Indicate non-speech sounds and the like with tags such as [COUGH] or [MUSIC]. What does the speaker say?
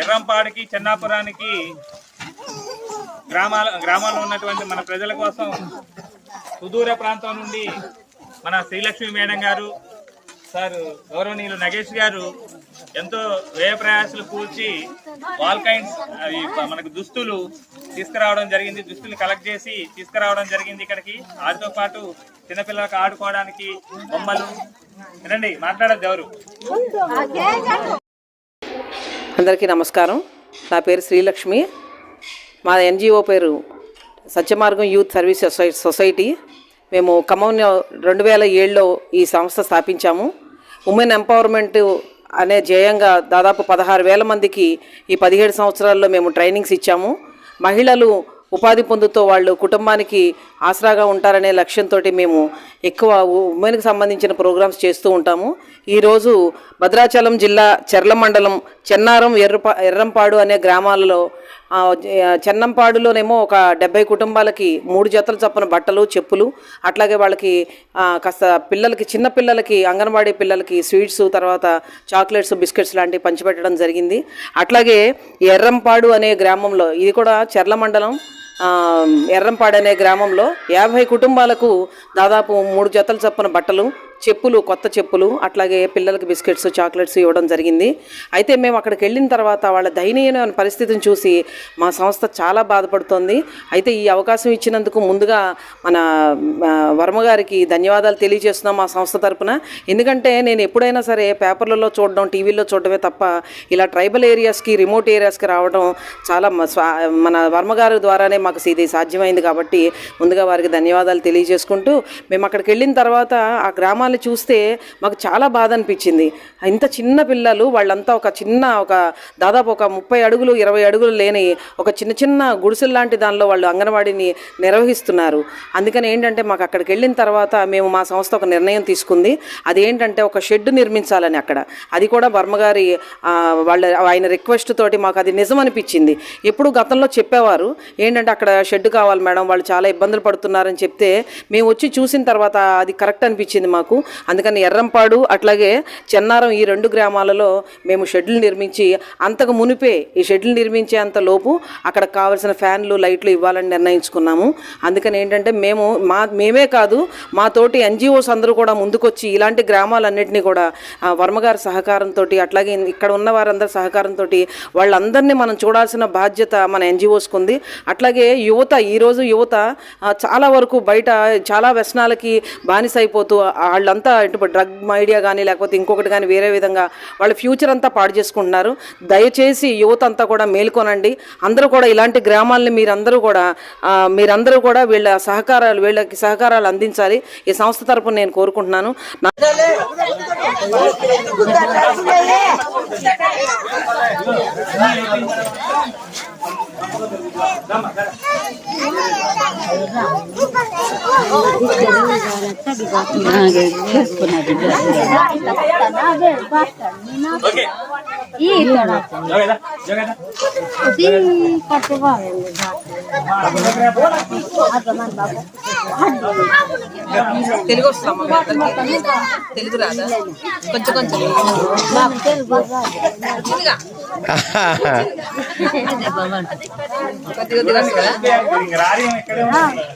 ఎర్రంపాడికి చెన్నాపురానికి గ్రామాల గ్రామాల్లో ఉన్నటువంటి మన ప్రజల కోసం సుదూర ప్రాంతం నుండి మన శ్రీలక్ష్మి మేడం గారు సార్ గౌరవనీయులు నగేష్ గారు ఎంతో వ్యయ ప్రయాసాలు కూర్చి వాల్కైన్స్ అవి మనకు దుస్తులు తీసుకురావడం జరిగింది. దుస్తులు కలెక్ట్ చేసి తీసుకురావడం జరిగింది ఇక్కడికి. వాటితో పాటు చిన్నపిల్లలకు ఆడుకోవడానికి బొమ్మలు. వినండి మాట్లాడద్దు ఎవరు? అందరికీ నమస్కారం. నా పేరు శ్రీలక్ష్మి. మా ఎన్జిఓ పేరు సత్యమార్గం యూత్ సర్వీస్ సొసై సొసైటీ. మేము ఖమ్మం రెండు వేల ఏడులో ఈ సంస్థ స్థాపించాము. ఉమెన్ ఎంపవర్మెంట్ అనే ధ్యేయంగా దాదాపు పదహారు వేల మందికి ఈ పదిహేడు సంవత్సరాల్లో మేము ట్రైనింగ్స్ ఇచ్చాము. మహిళలు ఉపాధి పొందుతూ వాళ్ళు కుటుంబానికి ఆసరాగా ఉంటారనే లక్ష్యంతో మేము ఎక్కువ ఉమెన్కి సంబంధించిన ప్రోగ్రామ్స్ చేస్తూ ఉంటాము. ఈరోజు భద్రాచలం జిల్లా చెర్ల మండలం చెన్నారం ఎర్రపా ఎర్రంపాడు అనే గ్రామాలలో చెన్నంపాడులోనేమో ఒక డెబ్బై కుటుంబాలకి మూడు జతలు చప్పున బట్టలు చెప్పులు అట్లాగే వాళ్ళకి కాస్త పిల్లలకి చిన్న పిల్లలకి అంగన్వాడీ పిల్లలకి స్వీట్స్ తర్వాత చాక్లెట్స్ బిస్కెట్స్ లాంటివి పంచిపెట్టడం జరిగింది. అట్లాగే ఎర్రంపాడు అనే గ్రామంలో ఇది కూడా చెర్ల మండలం ఎర్రంపాడు అనే గ్రామంలో యాభై కుటుంబాలకు దాదాపు మూడు జతల చొప్పున బట్టలు చెప్పులు కొత్త చెప్పులు అట్లాగే పిల్లలకి బిస్కెట్స్ చాక్లెట్స్ ఇవ్వడం జరిగింది. అయితే మేము అక్కడికి వెళ్ళిన తర్వాత వాళ్ళ దయనీయమైన పరిస్థితిని చూసి మా సంస్థ చాలా బాధపడుతోంది. అయితే ఈ అవకాశం ఇచ్చినందుకు ముందుగా మన వర్మగారికి ధన్యవాదాలు తెలియజేస్తున్నాం మా సంస్థ తరపున. ఎందుకంటే నేను ఎప్పుడైనా సరే పేపర్లలో చూడడం టీవీలో చూడడమే తప్ప ఇలా ట్రైబల్ ఏరియాస్కి రిమోట్ ఏరియాస్కి రావడం చాలా స్వా- మన వర్మగారి ద్వారానే మాకు ఇది సాధ్యమైంది కాబట్టి ముందుగా వారికి ధన్యవాదాలు తెలియజేసుకుంటూ మేము అక్కడికి వెళ్ళిన తర్వాత ఆ గ్రామ గ్రామాన్ని చూస్తే మాకు చాలా బాధ అనిపించింది. ఇంత చిన్న పిల్లలు వాళ్ళంతా ఒక చిన్న ఒక దాదాపు ఒక ముప్పై అడుగులు ఇరవై అడుగులు లేని ఒక చిన్న చిన్న గుడిసెల లాంటి దానిలో వాళ్ళు అంగన్వాడీని నిర్వహిస్తున్నారు. అందుకని ఏంటంటే మాకు అక్కడికి వెళ్ళిన తర్వాత మేము మా సంస్థ ఒక నిర్ణయం తీసుకుంది. అదేంటంటే ఒక షెడ్ నిర్మించాలని అక్కడ. అది కూడా బర్మగారి వాళ్ళ ఆయన రిక్వెస్ట్ తోటి మాకు అది నిజం అనిపించింది. ఎప్పుడు గతంలో చెప్పేవారు ఏంటంటే అక్కడ షెడ్ కావాలి మేడం వాళ్ళు చాలా ఇబ్బందులు పడుతున్నారని చెప్తే మేము వచ్చి చూసిన తర్వాత అది కరెక్ట్ అనిపించింది మాకు. అందుకని ఎర్రంపాడు అట్లాగే చెన్నారం ఈ రెండు గ్రామాలలో మేము షెడ్లు నిర్మించి అంతకు మునిపే ఈ షెడ్లు నిర్మించే అంత లోపు అక్కడ కావలసిన ఫ్యాన్లు లైట్లు ఇవ్వాలని నిర్ణయించుకున్నాము. అందుకని ఏంటంటే మేము మా మేమే కాదు మా తోటి ఎన్జిఓస్ అందరూ కూడా ముందుకొచ్చి ఇలాంటి గ్రామాలన్నింటినీ కూడా వర్మగారి సహకారంతో అట్లాగే ఇక్కడ ఉన్న వారందరి సహకారంతో వాళ్ళందరినీ మనం చూడాల్సిన బాధ్యత మన ఎన్జిఓస్కి ఉంది. అట్లాగే యువత ఈరోజు యువత చాలా వరకు బయట చాలా వ్యసనాలకి బానిస అయిపోతూ వాళ్ళంతా ఇటు డ్రగ్ ఐడియా కానీ లేకపోతే ఇంకొకటి కానీ వేరే విధంగా వాళ్ళ ఫ్యూచర్ అంతా పాడు చేసుకుంటున్నారు. దయచేసి యువత అంతా కూడా మేల్కొనండి. అందరూ కూడా ఇలాంటి గ్రామాలని మీరందరూ కూడా మీరందరూ కూడా వీళ్ళ సహకారాలు వీళ్ళకి సహకారాలు అందించాలి. ఈ సంస్థ తరపున నేను కోరుకుంటున్నాను. తెలుగు వస్తామా మీ అందరికీ? తెలుగు రాదా కొంచెం కొంచెం కొద్ది [LAUGHS] కొద్దిగా